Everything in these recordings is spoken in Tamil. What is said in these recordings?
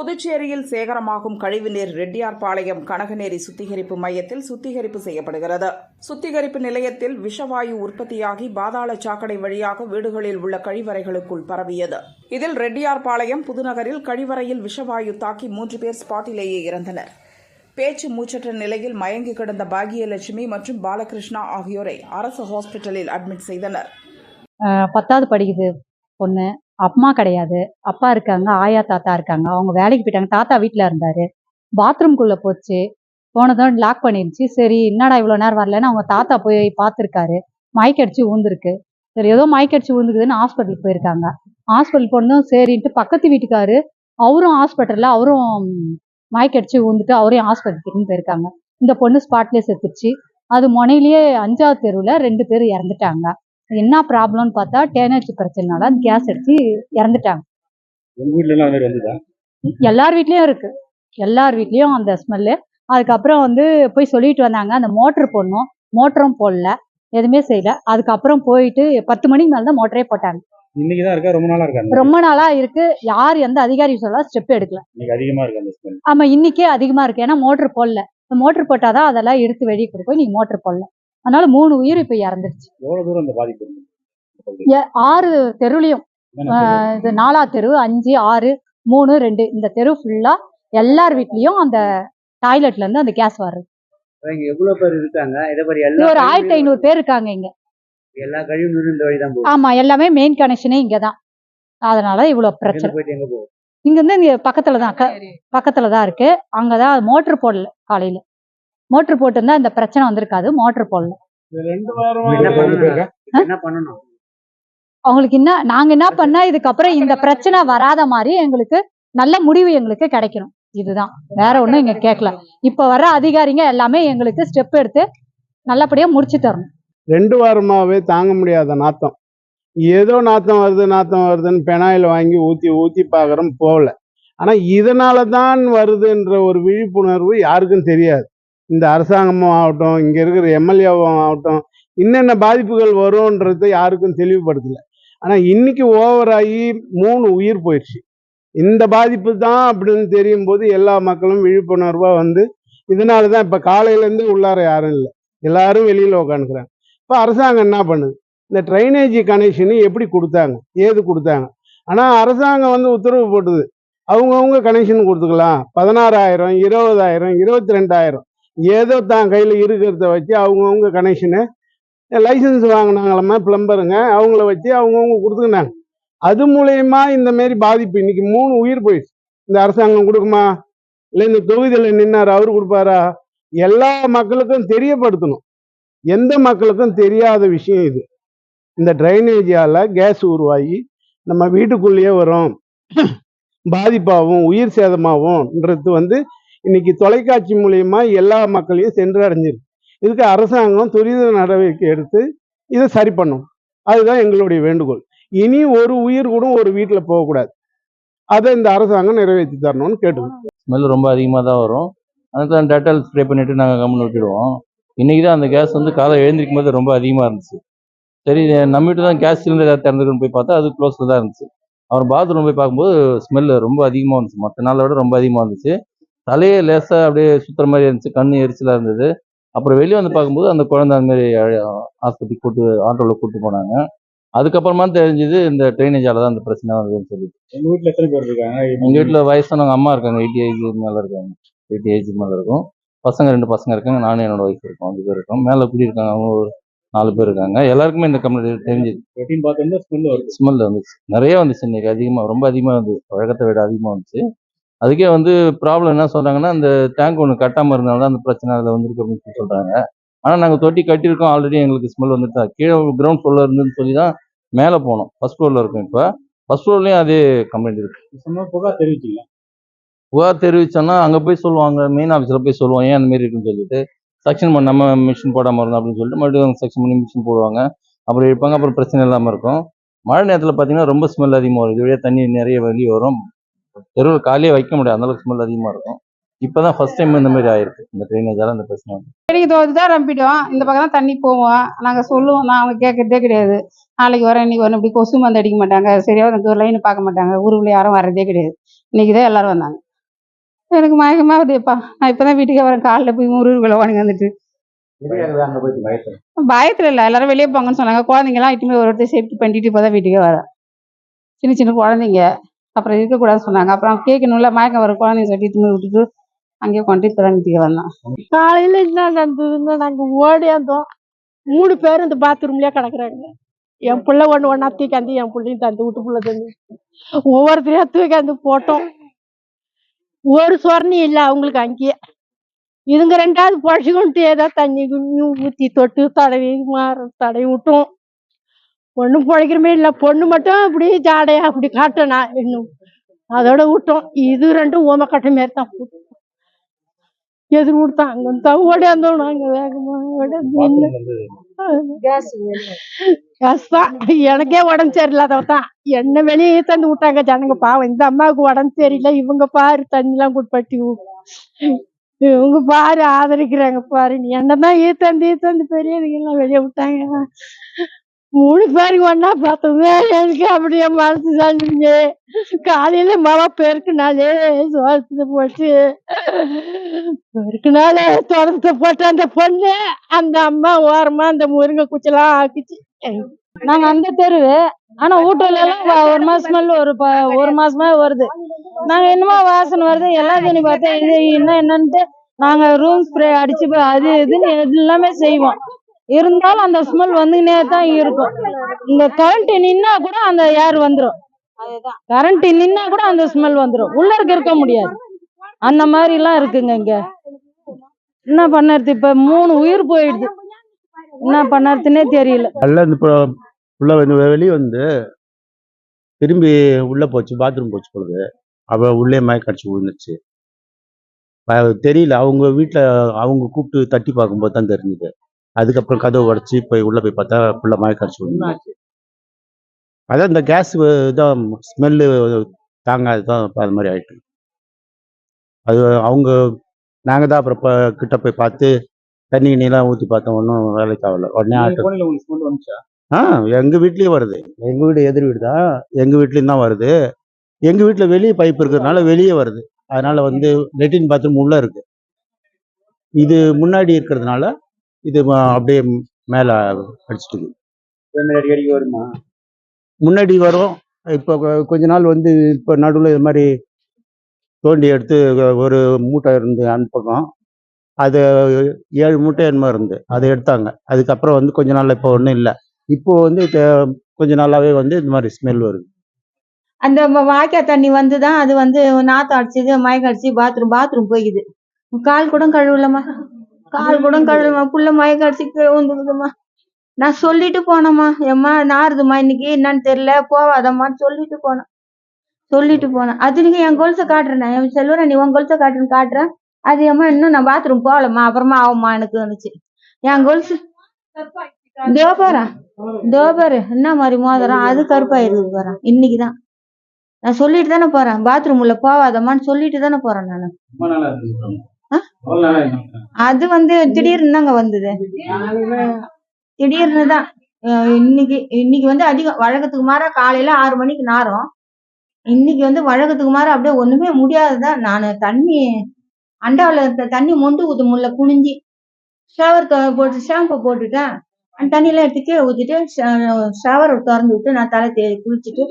புதுச்சேரியில் சேகரமாகும் கழிவுநீர் ரெட்டியார்பாளையம் கனகநேரி சுத்திகரிப்பு மையத்தில் சுத்திகரிப்பு செய்யப்படுகிறது. சுத்திகரிப்பு நிலையத்தில் விஷவாயு உற்பத்தியாகி பாதாள சாக்கடை வழியாக வீடுகளில் உள்ள கழிவறைகளுக்குள் பரவியது. இதில் ரெட்டியார்பாளையம் புதுநகரில் கழிவறையில் விஷவாயு தாக்கி மூன்று பேர் ஸ்பாட்டிலேயே இறந்தனர். பேச்சு மூச்சற்ற நிலையில் மயங்கி கிடந்த பாகியலட்சுமி மற்றும் பாலகிருஷ்ணா ஆகியோரை அரசு ஹாஸ்பிட்டலில் அட்மிட் செய்தனர். பத்தாவது படிக்குது பொண்ணு. அம்மா கிடையாது. அப்பா இருக்காங்க ஆயா தாத்தா இருக்காங்க. அவங்க வேலைக்கு போயிட்டாங்க. தாத்தா வீட்டில் இருந்தாரு. பாத்ரூம்குள்ளே போச்சு. போனதும் லாக் பண்ணிருச்சு. சரி என்னடா இவ்வளோ நேரம் வரலன்னு அவங்க தாத்தா போய் பார்த்துருக்காரு. மயக்கடிச்சு ஊந்துருக்கு. சரி ஏதோ மயக்கடிச்சு ஊந்துக்குதுன்னு ஹாஸ்பிட்டலுக்கு போயிருக்காங்க. ஹாஸ்பிட்டல் போனதும் சரின்ட்டு பக்கத்து வீட்டுக்காரு அவரும் ஹாஸ்பிட்டலில் அவரும் மயக்கடிச்சு ஊந்துட்டு அவரையும் ஹாஸ்பிட்டலுக்கு போயிருக்காங்க. இந்த பொண்ணு ஸ்பாட்லேயே செத்துச்சு அது முனையிலேயே அஞ்சாவது தெருவில் ரெண்டு பேர் இறந்துட்டாங்க. என்ன ப்ராப்ளம்னு பார்த்தா டேனர்ஜி பிரச்சனைனால அந்த கேஸ் அடிச்சு இறந்துட்டாங்க. எல்லார் வீட்லயும் இருக்கு. எல்லார் வீட்லயும் அந்த ஸ்மெல்லு அதுக்கப்புறம் வந்து போய் சொல்லிட்டு வந்தாங்க அந்த மோட்டர் போடணும். மோட்டரும் போடல. எதுவுமே செய்யல. அதுக்கப்புறம் போயிட்டு பத்து மணிக்கு மேல தான் மோட்டரே போட்டாங்க. இன்னைக்கு தான் இருக்கா? ரொம்ப நாளா இருக்கா அந்த ரொம்ப நாளா இருக்கு. யார் எந்த அதிகாரி சொல்ல ஸ்டெப் எடுக்கல. அதிகமா இருக்கு ஆமா இன்னைக்கே அதிகமா இருக்கு. ஏன்னா மோட்டர் போடல. மோட்டர் போட்டாதான் அதெல்லாம் எடுத்து வெளியே கொடுக்கும் நீங்க மோட்டர் போடல. அதனால மூணு உயிர் இப்ப இறந்துருச்சு. எவ்வளவு தூரம் அந்த பாதிப்பு இருக்கு? எ- ஆறு தெருவுலயும் என்னென்ன தெரு? ஆஹ் இது நாலா தெரு அஞ்சு ஆறு மூணு ரெண்டு இந்த தெரு ஃபுல்லா எல்லார் வீட்லயும் அந்த டாய்லெட்ல இருந்து அந்த கேஸ் வருது இங்க எவ்வளவு பேர் இருக்காங்க? இதே மாதிரி இது எல்லா ஒரு ஆயிரத்தி ஐநூறு பேர் இருக்காங்க இங்க. எல்லா கழிவு நீரும் இந்த வழி தான் போகும் ஆமா எல்லாமே மெயின் கனெக்ஷனே இங்கதான். அதனால இவ்வளவு பிரச்சனை. போயிட்டு எங்க போகும் இங்க இருந்து இங்க பக்கத்துல தான் பக்கத்துல தான் இருக்கு. அங்கதான் மோட்டர் போடல காலையில. மோட்டர் போட்டிருந்தா இந்த பிரச்சனை வந்திருக்காது மோட்டர் போடல. அவங்களுக்கு என்ன நாங்க என்ன பண்ணா இதுக்கப்புறம் இந்த பிரச்சனை வராத மாதிரி எங்களுக்கு நல்ல முடிவு எங்களுக்கு கிடைக்கணும். இதுதான். வேற ஒண்ணும் இங்க கேட்கல. இப்ப வர அதிகாரிங்க எல்லாமே எங்களுக்கு ஸ்டெப் எடுத்து நல்லபடியா முடிச்சு தரணும். ரெண்டு வாரமாகவே தாங்க முடியாத நாத்தம். ஏதோ நாத்தம் வருது நாத்தம் வருதுன்னு பெனாயில் வாங்கி ஊற்றி ஊற்றி பார்க்குறோம் போகல. ஆனால் இதனால தான் வருதுன்ற ஒரு விழிப்புணர்வு யாருக்கும் தெரியாது. இந்த அரசாங்கமும் ஆகட்டும் இங்கே இருக்கிற எம்எல்ஏவும் ஆகட்டும் என்னென்ன பாதிப்புகள் வரும்ன்றதை யாருக்கும் தெளிவுபடுத்தலை. ஆனால் இன்னைக்கு ஓவராகி மூணு உயிர் போயிடுச்சு. இந்த பாதிப்பு தான் அப்படின்னு தெரியும் போது எல்லா மக்களும் விழிப்புணர்வாக வந்து இதனால தான் இப்போ காலையிலேருந்து உள்ளார யாரும் இல்லை. எல்லாரும் வெளியில் உக்காந்துக்கிறாங்க. இப்போ அரசாங்கம் என்ன பண்ணுது? இந்த ட்ரைனேஜ் கனெக்ஷனு எப்படி கொடுத்தாங்க? ஏது கொடுத்தாங்க? ஆனால் அரசாங்கம் வந்து உத்தரவு போட்டுது. அவங்கவுங்க கனெக்ஷன் கொடுத்துக்கலாம். பதினாறாயிரம் இருபதாயிரம் இருபத்தி ரெண்டாயிரம். ஏதோ தான் கையில் இருக்கிறத வச்சு அவங்கவுங்க கனெக்ஷனு லைசன்ஸ் வாங்கினாங்களம்மா பிளம்பருங்க அவங்கள வச்சு அவங்கவுங்க கொடுத்துக்கினாங்க அது மூலயமா இந்த மாரி பாதிப்பு. இன்னைக்கு மூணு உயிர் போயிடுச்சு. இந்த அரசாங்கம் கொடுக்குமா? இல்லை இந்த தொகுதியில் நின்னார் அவர் கொடுப்பாரா? எல்லா மக்களுக்கும் தெரியப்படுத்தணும். எந்த மக்களுக்கும் தெரியாத விஷயம் இது. இந்த ட்ரைனேஜால் கேஸ் உருவாகி நம்ம வீட்டுக்குள்ளேயே வரும் பாதிப்பாகவும் உயிர் சேதமாகும்ன்றது வந்து இன்னைக்கு தொலைக்காட்சி மூலயமா எல்லா மக்களையும் சென்றடைஞ்சிருக்கு. இதுக்கு அரசாங்கம் துரித நடவடிக்கை எடுத்து இதை சரி பண்ணும். அதுதான் எங்களுடைய வேண்டுகோள். இனி ஒரு உயிர் கூட ஒரு வீட்டில் போகக்கூடாது. அதை இந்த அரசாங்கம் நிறைவேற்றி தரணும்னு கேட்டுக்கோம் ஸ்மெல் ரொம்ப அதிகமாக தான் வரும். அதுக்கு தான் டேட்டல் ஸ்ப்ரே பண்ணிவிட்டு நாங்கள் கம்முன்னு விட்டுடுவோம். இன்றைக்கி தான் அந்த கேஸ் வந்து காலை எழுந்திருக்கும் போது ரொம்ப அதிகமாக இருந்துச்சு. சரி இது நம்ம வீட்டு தான் கேஸ் சிலிண்டர் திறந்துருக்குன்னு போய் பார்த்தா அது க்ளோஸில் தான் இருந்துச்சு. அப்புறம் பாத்ரூம் போய் பார்க்கும்போது ஸ்மெல் ரொம்ப அதிகமாக இருந்துச்சு மற்ற நாளை விட ரொம்ப அதிகமாக இருந்துச்சு. தலையே லேசாக அப்படியே சுற்றுற மாதிரி இருந்துச்சு. கண் எரிச்சலாக இருந்தது. அப்புறம் வெளியே வந்து பார்க்கும்போது அந்த குழந்தை அந்த மாதிரி ஆஸ்பத்திரிக்கு கூட்டு ஆட்டோவில் கூட்டு போனாங்க. அதுக்கப்புறமா தெரிஞ்சது இந்த ட்ரைனேஜால தான் அந்த பிரச்சனை வந்ததுன்னு சொல்லி உங்க வீட்ல எத்தனை பேர் இருக்காங்க? எங்க வீட்டில் வயசானவங்க அம்மா இருக்காங்க. எயிட்டி ஏஜ் மேலே இருக்காங்க. எயிட்டி ஏஜ் மேலே இருக்கும். பசங்க ரெண்டு பசங்க இருக்காங்க. நானும் என்னோட ஒய்ஃப் இருக்கோம். அஞ்சு பேர் இருக்கோம். மேலே குடி இருக்காங்க. அவங்க ஒரு நாலு பேர் இருக்காங்க. எல்லாருக்குமே இந்த கம்ப்ளைண்ட் தெரிஞ்சது. பார்த்தோம்னா ஸ்மெல் வருது. ஸ்மெல் வந்துச்சு. நிறைய வந்துச்சு இன்னைக்கு. அதிகமாக ரொம்ப அதிகமாக வந்து வழக்கத்தை விட அதிகமாக வந்துச்சு. அதுக்கே வந்து ப்ராப்ளம் என்ன சொல்றாங்கன்னா இந்த டேங்க் ஒன்று கட்டாமல் இருந்தனால தான் அந்த பிரச்சனை அதில் வந்திருக்கு அப்படின்னு சொல்லி சொல்றாங்க. ஆனால் நாங்கள் தொட்டி கட்டியிருக்கோம் ஆல்ரெடி எங்களுக்கு ஸ்மெல் வந்துட்டு. கீழே கிரவுண்ட் ஃப்ளோரில் இருந்துன்னு சொல்லி தான் மேலே போனோம் ஃபர்ஸ்ட் ஃப்ளோரில் இருக்கும் இப்போ. ஃபர்ஸ்ட் ஃப்ளோர்லேயும் அதே கம்ப்ளைண்ட் இருக்கு. சொன்னா புகார் தெரிவிச்சிங்களா? புகார் தெரிவிச்சோன்னா அங்கே போய் சொல்லுவாங்க மெயின் ஆஃபீஸில் போய் சொல்லுவோம் ஏன் அந்த மாதிரி இருக்குன்னு சொல்லிட்டு. செக்ஷன் பண்ண மிஷின் போடாமல் இருந்தோம் அப்படின்னு சொல்லிட்டு மறுபடியும் செக்ஷன் பண்ணி மிஷின் போடுவாங்க. அப்புறம் இருப்பாங்க அப்புறம் பிரச்சனை இல்லாமல் இருக்கும். மழை நேரத்தில் பார்த்தீங்கன்னா ரொம்ப ஸ்மெல் அதிகமாக வரும். இது வழியாக தண்ணி நிறைய வெளியே வரும். தெருவில் காலியே வைக்க முடியாது. அந்த அளவுக்கு ஸ்மெல் அதிகமாக இருக்கும். இப்போ தான் ஃபர்ஸ்ட் டைம் இந்த மாதிரி ஆயிருக்கு. இந்த ட்ரைனேஜால இந்த பிரச்சனை வந்து. செடிக்கு தோது தான் ரம்பிடுவோம் இந்த பக்கம் தான் தண்ணி போவோம். நாங்கள் சொல்லுவோம். நான் அவங்க கேட்கறதே கிடையாது. நாளைக்கு வரேன் இன்னைக்கு வரேன் இப்படி கொசு மருந்து அடிக்க மாட்டாங்க. சரியா எனக்கு ஒரு லைன் பார்க்க மாட்டாங்க. ஊருக்குள்ள யாரும் வர்றதே கிடையாது. இன்னைக்கு தான் எல்லாரும் வந்தாங்க. எனக்கு மயக்கமாக வருதுப்பா. நான் இப்போ தான் வீட்டுக்கே வரேன். காலைல போய் முருகர்களை வாங்கி வந்துட்டு. பயத்துல? இல்லை. எல்லாரும் வெளியே போங்கன்னு சொன்னாங்க. குழந்தைங்கலாம் இட்டுமே ஒரு ஒருத்தர் சேஃப்டி பண்ணிட்டு இப்போ தான் வீட்டுக்கே வரேன் சின்ன சின்ன குழந்தைங்க. அப்புறம் இருக்கக்கூடாதுன்னு சொன்னாங்க. அப்புறம் கேட்கணும்ல மயக்கம் வர குழந்தைங்க சொல்லி இட்டுமே விட்டுட்டு அங்கேயே கொண்டு திறந்துட்டு தான் வந்தோம் காலையில என்ன நடந்ததுன்னா நாங்க ஓடியாந்தோம் மூணு பேரும் இந்த பாத்ரூம்லயே கிடக்குறாங்க. என் பிள்ளை ஒன்று ஒன்னா தூக்காந்து என் பிள்ளையும் தந்து விட்டு பிள்ளை தந்து ஒவ்வொருத்தரையா தூக்காந்து போட்டோம். ஒரு சொரணி இல்லை அவங்களுக்கு அங்கேயே. இதுங்க ரெண்டாவது பொழைச்சிக்கிட்டு ஏதோ தண்ணி ஊற்றி தொட்டு தடவி மாற தடவி விட்டோம். பொண்ணு பிழைக்கிறமே இல்லை. பொண்ணு மட்டும் அப்படி ஜாடையா அப்படி காட்டனா இன்னும் அதோட விட்டோம் இது ரெண்டும் ஓம கட்ட மாரி தான் எதிர் விட்டான் அங்கே தான் ஓடியாந்தோம் வேகமாக ஓடியாந்து கேஸ் தான். எனக்கே உடம்பு சரியில்லாதவ தான். என்ன வெளியே தந்து விட்டாங்க ஜனங்க. பாவம் இந்த அம்மாவுக்கு உடம்பு சரியில்லை. இவங்க பாரு தண்ணிலாம் குட்பட்டி இவங்க பாரு ஆதரிக்கிறாங்க பாரு. நீ என்னதான் ஈத்தந்து ஈத்தந்து பெரியதுங்கெல்லாம் வெளியே விட்டாங்க. மூணு பேருக்கு ஒன்னா பார்த்தோமே எனக்கு அப்படியே மனசு சாஞ்சுங்க காலையில மாவா பெருக்குனாலே சோளத்துல போட்டு பெருக்குனாலே தொடர்ந்து போட்டு அந்த பொண்ணு அந்த அம்மா ஓரமா அந்த முருங்கை குச்செல்லாம் ஆக்கிச்சு. நாங்க அந்த தெருவு ஆனா ஊட்டல எல்லாம் ஒரு மாசமா ஒரு ப- ஒரு மாசமா வருது. நாங்க என்னமோ வாசனை வருது. எல்லா தண்ணி பார்த்தா இது என்ன என்னன்ட்டு நாங்க ரூம் ஸ்ப்ரே அடிச்சு அது இதுன்னு எல்லாமே செய்வோம். இருந்தாலும் அந்த ஸ்மெல் வந்துனே தான் இருக்கும். இங்க கரண்ட் நின்னா கூட அந்த ஏர் வந்துடும் கரண்ட் நின்னா கூட அந்த ஸ்மெல் வந்துடும் உள்ள இருக்க இருக்க முடியாது. அந்த மாதிரி எல்லாம் இருக்குங்க இங்க. என்ன பண்ணறது இப்ப மூணு உயிர் போயிடுது. என்ன பண்ணறதுன்னே தெரியல. அல்ல இந்த இப்போ உள்ள வந்து வெளியே வந்து திரும்பி உள்ள போச்சு பாத்ரூம் போச்சு பொழுது. அவ உள்ளே மயக்க கடிச்சு விழுந்துச்சு தெரியல. அவங்க வீட்டில் அவங்க கூப்பிட்டு தட்டி பார்க்கும்போது தான் தெரிஞ்சுது. அதுக்கப்புறம் கதவை உடச்சி போய் உள்ள போய் பார்த்தா புள்ள மயக்க அடிச்சு விழுந்துச்சு அதான் இந்த கேஸ் தான் ஸ்மெல்லு தாங்காது தான் அது மாதிரி ஆயிட்டு. அது அவங்க நாங்கள் தான் அப்புறம் கிட்ட போய் பார்த்து தண்ணி கிண்ணிலாம் ஊற்றி பார்த்தோம். ஒன்றும் வேலைக்கு ஆகல. உடனே ஆட்டோ ஆ எங்க வீட்லயும் வருது. எங்க வீடு எதிர் வீடு தான். எங்க வீட்லயும் தான் வருது. எங்க வீட்ல வெளியே பைப் இருக்கிறதுனால வெளியே வருது. அதனால வந்து லெட்டின் பாத்ரூம் உள்ள இருக்கு. இது முன்னாடி இருக்கிறதுனால இது அப்படியே மேல அடிச்சிட்டு இருக்கு. இந்த மாதிரி அடிக்கடிக்கு வருமா? முன்னாடி வரும். இப்போ கொஞ்ச நாள் வந்து இப்போ நடுவில் இது மாதிரி தோண்டி எடுத்து ஒரு மூட்டை இருந்து அந்த பக்கம். அது ஏழு மூட்டை என்னமோ இருந்து அதை எடுத்தாங்க. அதுக்கப்புறம் வந்து கொஞ்ச நாள்ல இப்போ ஒன்றும் இல்லை. இப்போ வந்து கொஞ்ச நாளாவே வந்து இந்த மாதிரி ஸ்மெல் வருது. அந்த வ- வாய்க்கா தண்ணி வந்து தான் அது வந்து நாத்தம் அடிச்சது மயக்கம் அடிச்சு பாத்ரூம் பாத்ரூம் போய்க்குது. கால் கூட கழுவலம்மா. கால் கூட கழுவலம்மா புள்ள மயக்கம் அடிச்சு கீழே விழுந்துக்குதும்மா நான் சொல்லிட்டு போனேம்மா. ஏம்மா நாறுதும்மா இன்னைக்கு என்னன்னு தெரியல போவாதம்மான்னு சொல்லிட்டு போனேன். சொல்லிட்டு போனேன். அது நீங்க என் கொலுசை காட்டுறேன் நான் என் செல்வரா நீ உன் கொலுசை காட்டுன்னு காட்டுறேன் அது ஏம்மா இன்னும் நான் பாத்ரூம் போகலம்மா. அப்புறமா ஆகும்மா எனக்கு வந்துச்சு என் கொலுசு தேவபாரா தேவபாரு என்ன மாதிரி மோதிரம்? அது கருப்பாயிருக்குது பாரு. இன்னைக்குதான். நான் சொல்லிட்டு தானே போறேன். பாத்ரூம் உள்ள போவாதம்மான்னு சொல்லிட்டு தானே போறேன் நான். அது வந்து திடீர்னு தாங்க வந்தது. திடீர்னு தான். இன்னைக்கு இன்னைக்கு வந்து அதிகம் வழக்கத்துக்கு மாறா காலையில ஆறு மணிக்கு நாரம் இன்னைக்கு வந்து வழக்கத்துக்கு மாற அப்படியே ஒண்ணுமே முடியாதுதான் நான் தண்ணி அண்டாவில் இருந்த தண்ணி மொண்டு ஊத்து முடியல குனிஞ்சி. ஷவர் போட்டு ஷாம்பு போட்டுட்டேன். அந்த தண்ணியெல்லாம் எடுத்து கீழே ஊத்திட்டு ஷவர் திறந்து விட்டு நான் தலை தே குளிச்சுட்டு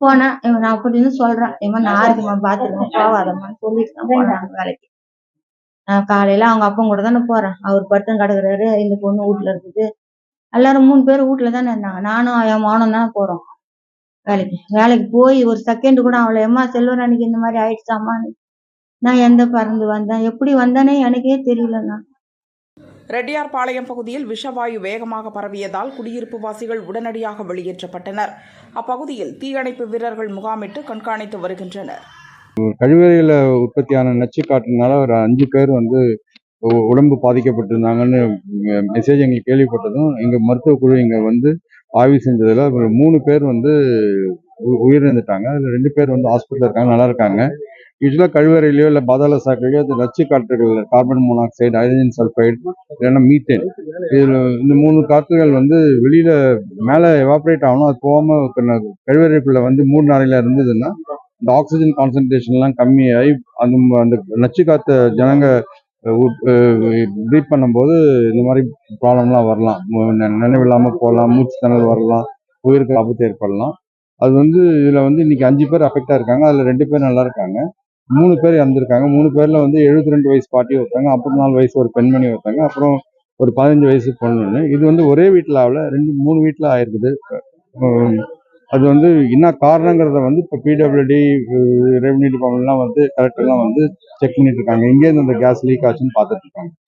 போனேன். இவன் நான் அப்படின்னு சொல்றேன். இவன் நான் ஆறுமா பாத்துருக்கேன் போவாதம்மான்னு சொல்லிட்டு தான் வேலைக்கு. காலையில அவங்க அப்பா கூட தானே போறேன். அவர் படுத்தும் கிடக்குறாரு. இந்த பொண்ணு வீட்டுல இருக்குது. எல்லாரும் மூணு பேர் வீட்டுல தானே இருந்தாங்க. நானும் என் மகனும் தான் போறோம். வேலைக்கு. வேலைக்கு போய் ஒரு செகண்ட் கூட அவளை எம்மா செல்வன் அன்னைக்கு இந்த மாதிரி ஆயிடுச்சாமான்னு நான் எந்த பறந்து வந்தேன்? எப்படி வந்தேனே எனக்கே தெரியலண்ணா நான். ரெட்டியார்பாளையம் பகுதியில் விஷவாயு வேகமாக பரவியதால் குடியிருப்பு வாசிகள் உடனடியாக வெளியேற்றப்பட்டனர். அப்பகுதியில் தீயணைப்பு வீரர்கள் முகாமிட்டு கண்காணித்து வருகின்றனர். கழிவறையில் உற்பத்தியான நச்சு காற்றுனால ஒரு அஞ்சு பேர் வந்து உடம்பு பாதிக்கப்பட்டிருந்தாங்கன்னு மெசேஜ் எங்களுக்கு கேள்விப்பட்டதும் எங்கள் மருத்துவ குழு இங்கே வந்து ஆய்வு செஞ்சதில் ஒரு மூணு பேர் வந்து உ- உயிரிழந்துட்டாங்க. அதில் ரெண்டு பேர் வந்து ஹாஸ்பிட்டலில் இருக்காங்க நல்லா இருக்காங்க. யூஸ்வலாக கழிவறையிலையோ இல்லை பாதாள சாக்கடையோ அது நச்சு காற்றுகள் கார்பன் மோனாக்சைடு ஹைட்ரஜன் சல்ஃபைடு இல்லைன்னா மீத்தேன் இதில் இந்த மூணு காற்றுகள் வந்து வெளியில் மேலே எவாப்ரேட் ஆகணும். அது போகாமல் கழிவறைக்குள்ளே வந்து மூணு நாளையில் இருந்ததுன்னா இந்த ஆக்சிஜன் கான்சன்ட்ரேஷன்லாம் கம்மியாகி அந்த அந்த நச்சு காத்த ஜனங்க ப்ரீட் பண்ணும்போது இந்த மாதிரி ப்ராப்ளம்லாம் வரலாம். நினைவில்லாமல் போகலாம் மூச்சு திணறல் வரலாம் உயிருக்கு ஆபத்து ஏற்படலாம். அது வந்து இதில் வந்து இன்னைக்கு அஞ்சு பேர் அஃபெக்டாக இருக்காங்க. அதில் ரெண்டு பேர் நல்லா இருக்காங்க. மூணு பேர் இறந்துருக்காங்க. மூணு பேரில் வந்து எழுபத்தி ரெண்டு வயசு பாட்டி ஒருத்தாங்க அப்புறம் நாலு வயசு ஒரு பெண்மணி ஒருத்தாங்க அப்புறம் ஒரு பதினஞ்சு வயசு பொண்ணு இது வந்து ஒரே வீட்டில் ஆகல ரெண்டு மூணு வீட்டில் ஆயிருக்குது. அது வந்து என்ன காரணங்கிறத வந்து இப்போ பிடபிள்யூடி ரெவன்யூ டிபார்ட்மெண்ட்லாம் வந்து கலெக்டர்லாம் வந்து செக் பண்ணிட்டு இருக்காங்க. எங்கேருந்து அந்த கேஸ் லீக் ஆச்சுன்னு பார்த்துட்டு இருக்காங்க.